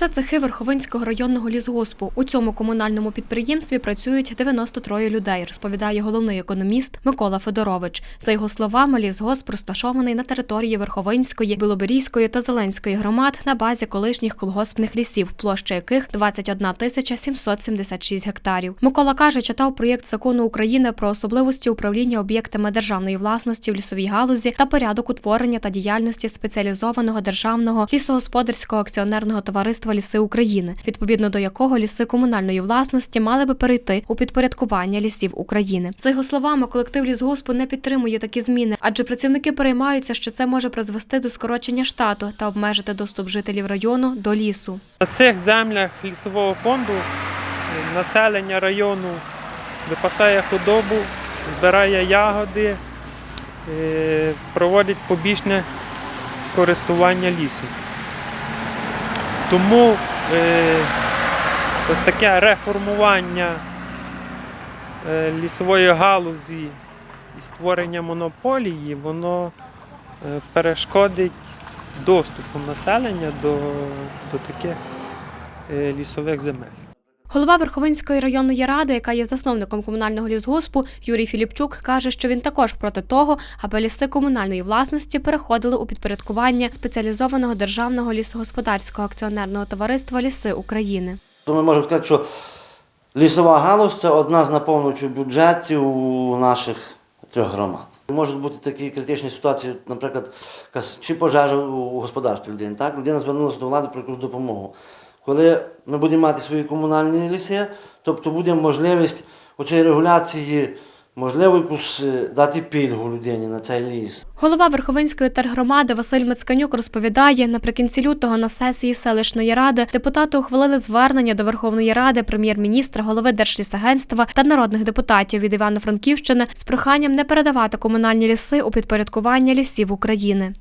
Це цехи Верховинського районного лісгоспу. У цьому комунальному підприємстві працюють 93 людей, розповідає головний економіст Микола Федорович. За його словами, лісгосп розташований на території Верховинської, Білоберійської та Зеленської громад на базі колишніх колгоспних лісів, площа яких 21 тисяча 776 гектарів. Микола каже, читав проєкт закону України про особливості управління об'єктами державної власності в лісовій галузі та порядок утворення та діяльності спеціалізованого державного лісогосподарського акціонерного товариства Ліси України, відповідно до якого ліси комунальної власності мали би перейти у підпорядкування лісів України. За його словами, колектив лісгоспу не підтримує такі зміни, адже працівники переймаються, що це може призвести до скорочення штату та обмежити доступ жителів району до лісу. На цих землях лісового фонду населення району випасає худобу, збирає ягоди, е, проводить побічне користування лісом. Тому е, ось таке реформування е, лісової галузі і створення монополії, воно е, перешкодить доступу населення до, до таких е, лісових земель. Голова Верховинської районної ради, яка є засновником комунального лісгоспу, Юрій Філіпчук, каже, що він також проти того, аби ліси комунальної власності переходили у підпорядкування спеціалізованого державного лісогосподарського акціонерного товариства Ліси України. То ми можемо сказати, що лісова галузь це одна з наповнюючих бюджетів у наших трьох громад. Можуть бути такі критичні ситуації, наприклад, чи пожежа у господарстві людини. Так? Людина звернулася до влади про якусь допомогу. Коли ми будемо мати свої комунальні ліси, тобто буде можливість у цій регуляції, можливо, якусь е, дати пільгу людині на цей ліс. Голова Верховинської тергромади Василь Мицканюк розповідає, наприкінці лютого на сесії селищної ради депутати ухвалили звернення до Верховної Ради, прем'єр-міністра, голови Держлісагентства та народних депутатів від Івано-Франківщини з проханням не передавати комунальні ліси у підпорядкування лісів України.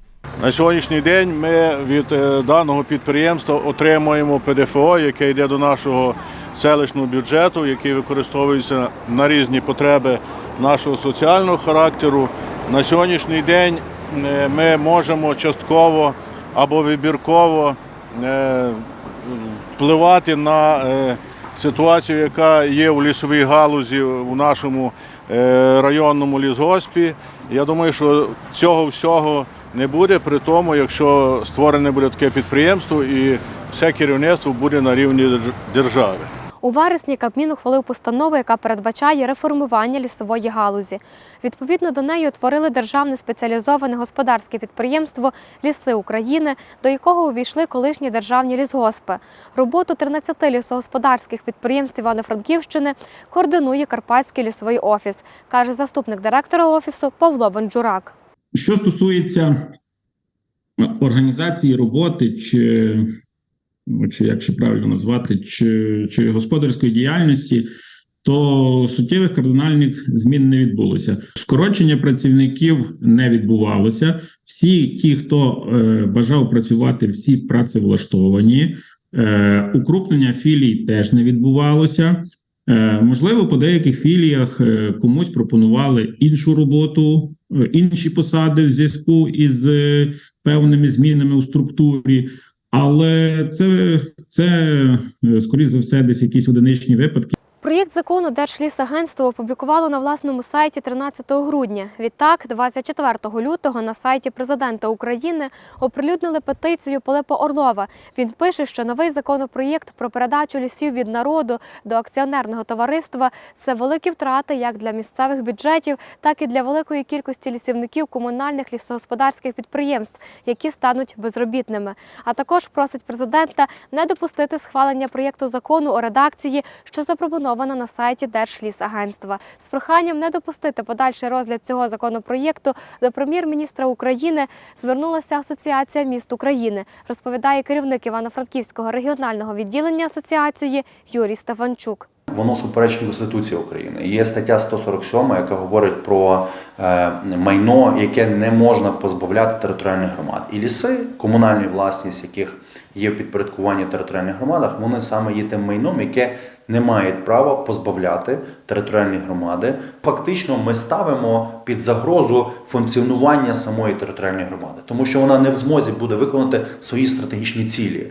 На сьогоднішній день ми від е, даного підприємства отримуємо ПДФО, яке йде до нашого селищного бюджету, який використовується на різні потреби нашого соціального характеру. На сьогоднішній день е, ми можемо частково або вибірково е, впливати на ситуацію, яка є у лісовій галузі у нашому районному лісгоспі. Я думаю, що цього всього не буде при тому, якщо створене буде таке підприємство і все керівництво буде на рівні держави. У вересні Кабмін ухвалив постанову, яка передбачає реформування лісової галузі. Відповідно до неї утворили державне спеціалізоване господарське підприємство Ліси України, до якого увійшли колишні державні лісгоспи. Роботу 13 лісогосподарських підприємств Івано-Франківщини координує Карпатський лісовий офіс, каже заступник директора офісу Павло Бонджурак. Що стосується організації роботи, чи, ну, чи як ще правильно назвати, чи, чи господарської діяльності, то суттєвих кардинальних змін не відбулося. Скорочення працівників не відбувалося. Всі ті, хто е, бажав працювати, всі працевлаштовані. Е, укрупнення філій теж не відбувалося. Е, Можливо, по деяких філіях е, комусь пропонували іншу роботу, е, інші посади в зв'язку із певними змінами у структурі, але це, це скоріш за все, десь якісь одиничні випадки. Проєкт закону Держлісагентство опублікувало на власному сайті 13 грудня. Відтак, 24 лютого на сайті президента України оприлюднили петицію Пилипа Орлова. Він пише, що новий законопроєкт про передачу лісів від народу до акціонерного товариства це великі втрати як для місцевих бюджетів, так і для великої кількості лісівників комунальних лісогосподарських підприємств, які стануть безробітними. А також просить президента не допустити схвалення проєкту закону у редакції, що запропонована на сайті Держлісагентства. З проханням не допустити подальший розгляд цього законопроєкту до прем'єр-міністра України звернулася Асоціація міст України, розповідає керівник Івано-Франківського регіонального відділення асоціації Юрій Стефанчук. Воно суперечить Конституції України. Є стаття 147, яка говорить про е, майно, яке не можна позбавляти територіальних громад. І ліси, комунальні власність, яких є в підпорядкуванні територіальних громадах, вони саме є тим майном, яке не мають права позбавляти територіальні громади. Фактично, ми ставимо під загрозу функціонування самої територіальної громади, тому що вона не в змозі буде виконати свої стратегічні цілі.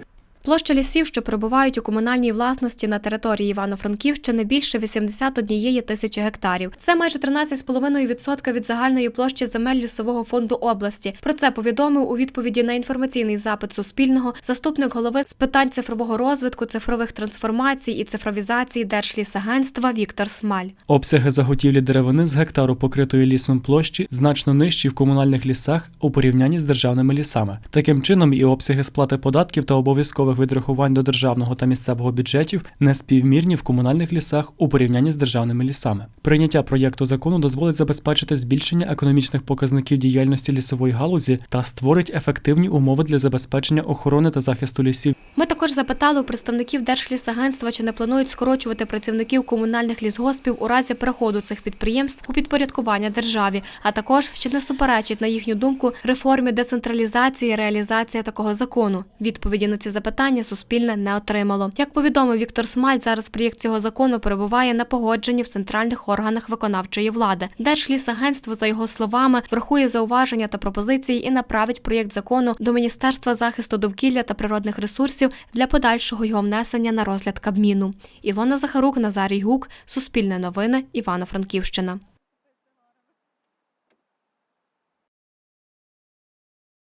Площа лісів, що перебувають у комунальній власності на території Івано-Франківщини, більше 81 тисячі гектарів. Це майже 13,5% від загальної площі земель лісового фонду області. Про це повідомив у відповіді на інформаційний запит Суспільного заступник голови з питань цифрового розвитку, цифрових трансформацій і цифровізації Держлісагентства Віктор Смаль. Обсяги заготівлі деревини з гектару покритої лісом площі значно нижчі в комунальних лісах у порівнянні з державними лісами. Таким чином, і обсяги сплати податків та обов'язкових відрахувань до державного та місцевого бюджетів не співмірні в комунальних лісах у порівнянні з державними лісами. Прийняття проєкту закону дозволить забезпечити збільшення економічних показників діяльності лісової галузі та створить ефективні умови для забезпечення охорони та захисту лісів Ми також запитали у представників Держлісагентства, чи не планують скорочувати працівників комунальних лісгоспів у разі переходу цих підприємств у підпорядкування державі, а також чи не суперечить на їхню думку реформі децентралізації реалізація такого закону. Відповіді на ці запитання Суспільне не отримало. Як повідомив Віктор Смаль, зараз проєкт цього закону перебуває на погодженні в центральних органах виконавчої влади. Держлісагентство, за його словами, врахує зауваження та пропозиції і направить проєкт закону до Міністерства захисту довкілля та природних ресурсів для подальшого його внесення на розгляд Кабміну. Ілона Захарук, Назарій Гук, Суспільне новини, Івано-Франківщина.